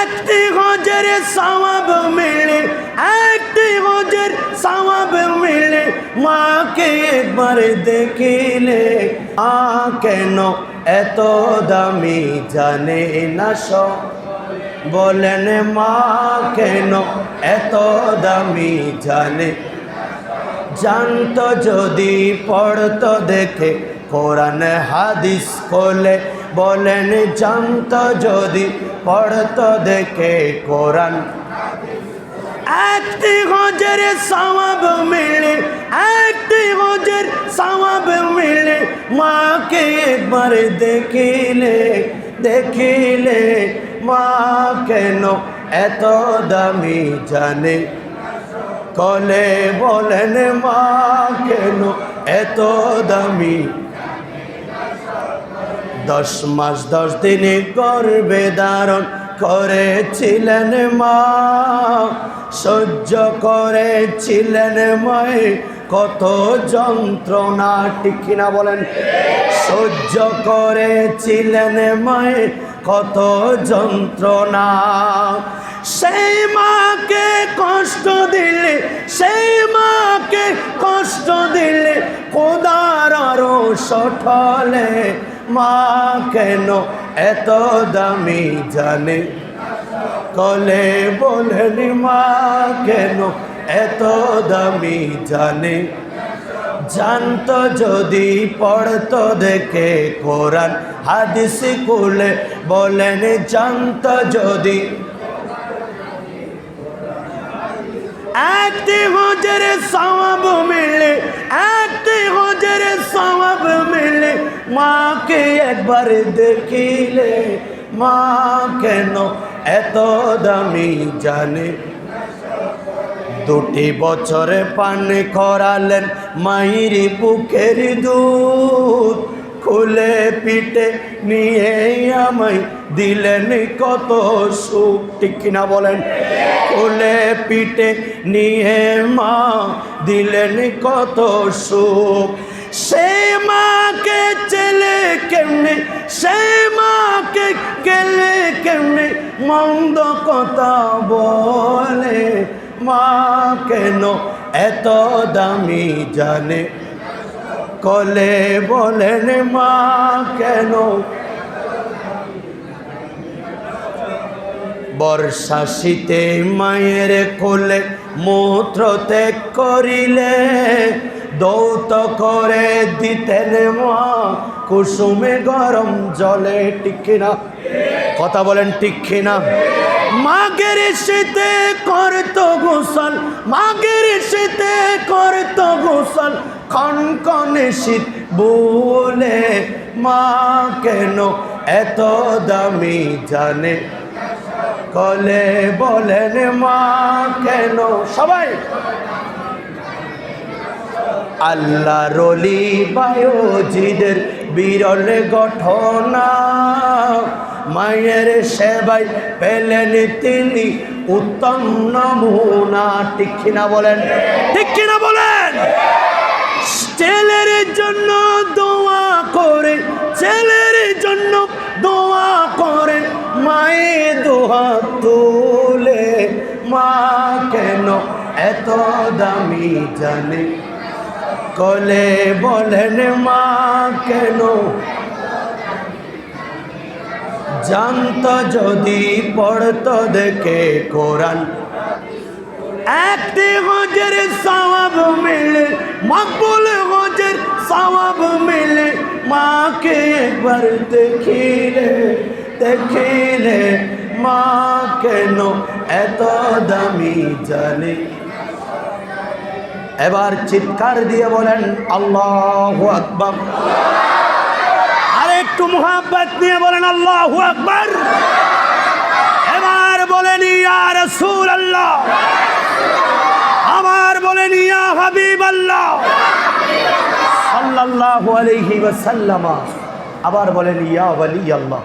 একটি হজের সওয়াব মিলে একটি হজের সওয়াব মিলে মাকে একবার দেখিলে, আ কেন এত দামি জানে না সব? বলেন, মা কেন এত দামি জানে? জানতো যদি পড়তো দেখে, কোরআন হাদিস কোলে বলেন, জানত যদি পড়তো দেখে কোরআন। একটি হজের সওয়াব মিলে, একটি হজের সওয়াব মিলে, মাকে একবার দেখিলে দেখিলে মা কেন এত দামি জানে? কলে বলেন, মা কেন এত দামি দশ মাস, দশ দিনে গর্বে ধারণ করেছিলেন মা। সহ্য করেছিলেন মায়ে কত যন্ত্রণা, ঠিক কিনা বলেন? সহ্য করেছিলেন মায়ে কত যন্ত্রণা। সেই মাকে কষ্ট দিলে, সেই মাকে কষ্ট দিলে কোদার আরও সঠলে। মা কেন এত দামি জানে? কলে বলেন মা কেন এত দামি জানে? জানতো যদি পড়তো দেখে কোরআন, হাদিস কুলে বলেন, জানতো যদি। একটি হজের সওয়াব মিলে, একটি হজের মাকে একবার দেখিলে, মা কেন এত দামি জানে? দুটি বছরে পান করালেন মাইরি বুকের দুধ, খুলে পিঠে নিয়ে আমায় দিলেন কত সুখ। ঠিক কিনা বলেন? খুলে পিঠে নিয়ে মা দিলেন কত সুখ। সেই মাকে চেলে কেমনে সেই মাকে গেলে কেমনে? মন্দ কথা বলে, মা কেন এত দামি জানে? কলে বলেন, মা কেন? বর্ষা শীতে মায়ের কোলে মূত্র ত্যাগ করিলে দৌত করে দিতেন মা, কুসুমে গরম জলে টিকিনা কথা বলেন টিকিনা মাগের শীতে করত গোসল, মাগের শীতে করত গোসল। কনকনে শীত বলে মা কেন এত দামি জানে? কলে বলেন মা কেন? সবাই। আল্লাহ রলি বায়োজিদের বিরল ঘটনা। মায়ের সেবাই পেলেন তিনি উত্তম নমুনা। ঠিক কিনা বলেন? ঠিক কিনা বলেন? ছেলের জন্য দোয়া করে, ছেলের জন্য দোয়া করে। মায়ে দোয়া তুলে, মা কেন এত দামি জানে? কলে বলেন মা, কেন? জানত যদি পড়তো দেখে কোরআন। একটি হজের সওয়াব মিলে, মকবুল হজের সওয়াব মিলে, মাকে একবার দেখিলে দেখিলে মা কেন এত দামি জানে? এবার চিৎকার দিয়ে বলেন, আল্লাহ আকবর। আর একটু মোহাব্বত নিয়ে বলেন, আল্লাহ আকবর। এবার বলেন, ইয়া রসুল আল্লাহ আমার বলেন, ইয়া হাবিব আল্লাহ সাল্লাল্লাহু আলাইহি ওয়াসাল্লাম। আবার বলেন, ইয়া ওয়ালি আল্লাহ